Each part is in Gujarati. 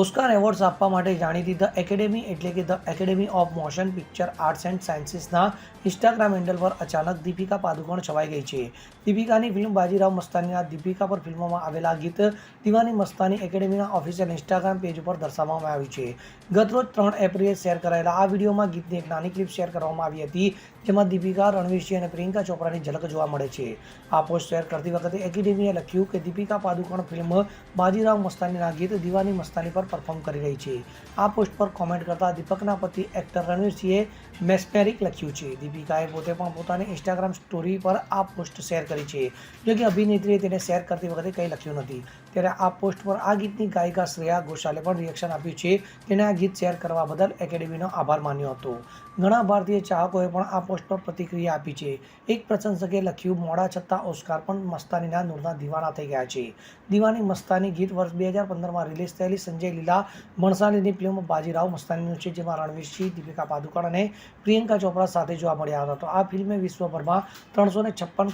ઓસ્કાર એવોર્ડ્સ આપવા માટે જાણીતી ધ એકેડેમી એટલે કે the academy of motion picture arts and સાયન્સીસના Instagram handle પર અચાનક દીપિકા પાદુકોણ છવાઈ ગઈ છે. દીપિકાની ફિલ્મ બાજીરાવ મસ્તાનીના દીપિકા પર ફિલ્મમાં આવેલા ગીત દિવાની મસ્તાની એકેડેમીના ઓફિશિયલ ઇન્સ્ટાગ્રામ પેજ ઉપર દર્શાવવામાં આવ્યું છે. ગતરોજ ત્રણ એપ્રિલે શેર કરાયેલા આ વિડીયોમાં ગીતની એક નાની ક્લિપ શેર કરવામાં આવી હતી, જેમાં દીપિકા રણવીરસિંહ અને પ્રિયંકા ચોપરાની ઝલક જોવા મળે છે. આ પોસ્ટ શેર કરતી વખતે એકેડેમીએ લખ્યું કે દીપિકા પાદુકોણ ફિલ્મ બાજીરાવ મસ્તાનીના ગીત દિવાની મસ્તાની પર પરફોર્મ કરી રહી છે. આ પોસ્ટ પર કોમેન્ટ કરતા દીપકના પતિ એક્ટર રણવીરસિંહે મેસ્મેરિક લખ્યું છે. દીપિકાએ પોતે પણ પોતાની ઇન્સ્ટાગ્રામ સ્ટોરી પર આ પોસ્ટ શેર કરી છે. જો કે અભિનેત્રીએ તેને શેર કરતી વખતે કંઈ લખ્યું નથી. ત્યારે આ પોસ્ટ પર આ ગીતની ગાયિકા શ્રેયા ઘોષાલે પણ રિએક્શન આપ્યું છે. તેણે આ ગીત શેર કરવા બદલ એકેડેમીનો આભાર માન્યો હતો. ઘણા ભારતીય ચાહકોએ પણ આ પોસ્ટ પર પ્રતિક્રિયા આપી છે. એક પ્રશંસકે લખ્યું, મોડા છતાં ઓસ્કાર પણ મસ્તાનીના નૂરના દીવાના થઈ ગયા છે. દીવાની મસ્તાની ગીત વર્ષ બે હજાર પંદરમાં રિલીઝ થયેલી સંજય લીલા ભણસાલીની ફિલ્મ બાજીરાવ મસ્તાનીનું છે, જેમાં રણવીરસિંહ, દીપિકા પાદુકોણ અને પ્રિયંકા ચોપરા સાથે જોવા મળ્યા હતા. તો આ ફિલ્મે વિશ્વભરમાં ત્રણસો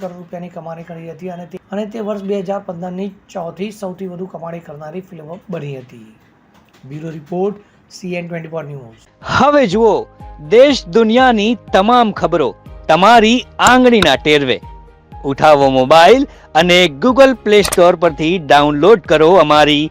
કરોડ રૂપિયાની કમાણી કરી હતી અને અને તે વર્ષ બે હજાર ચોથી સૌથી વધુ કમાણી કરનારી ફિલ્મ બની હતી. Bureau report, CN twenty news. હવે જુઓ, દેશ દુનિયાની તમામ ખબરો તમારી આંગળીના ટેરવે. ઉઠાવો મોબાઈલ અને ગૂગલ પ્લે સ્ટોર પરથી ડાઉનલોડ કરો અમારી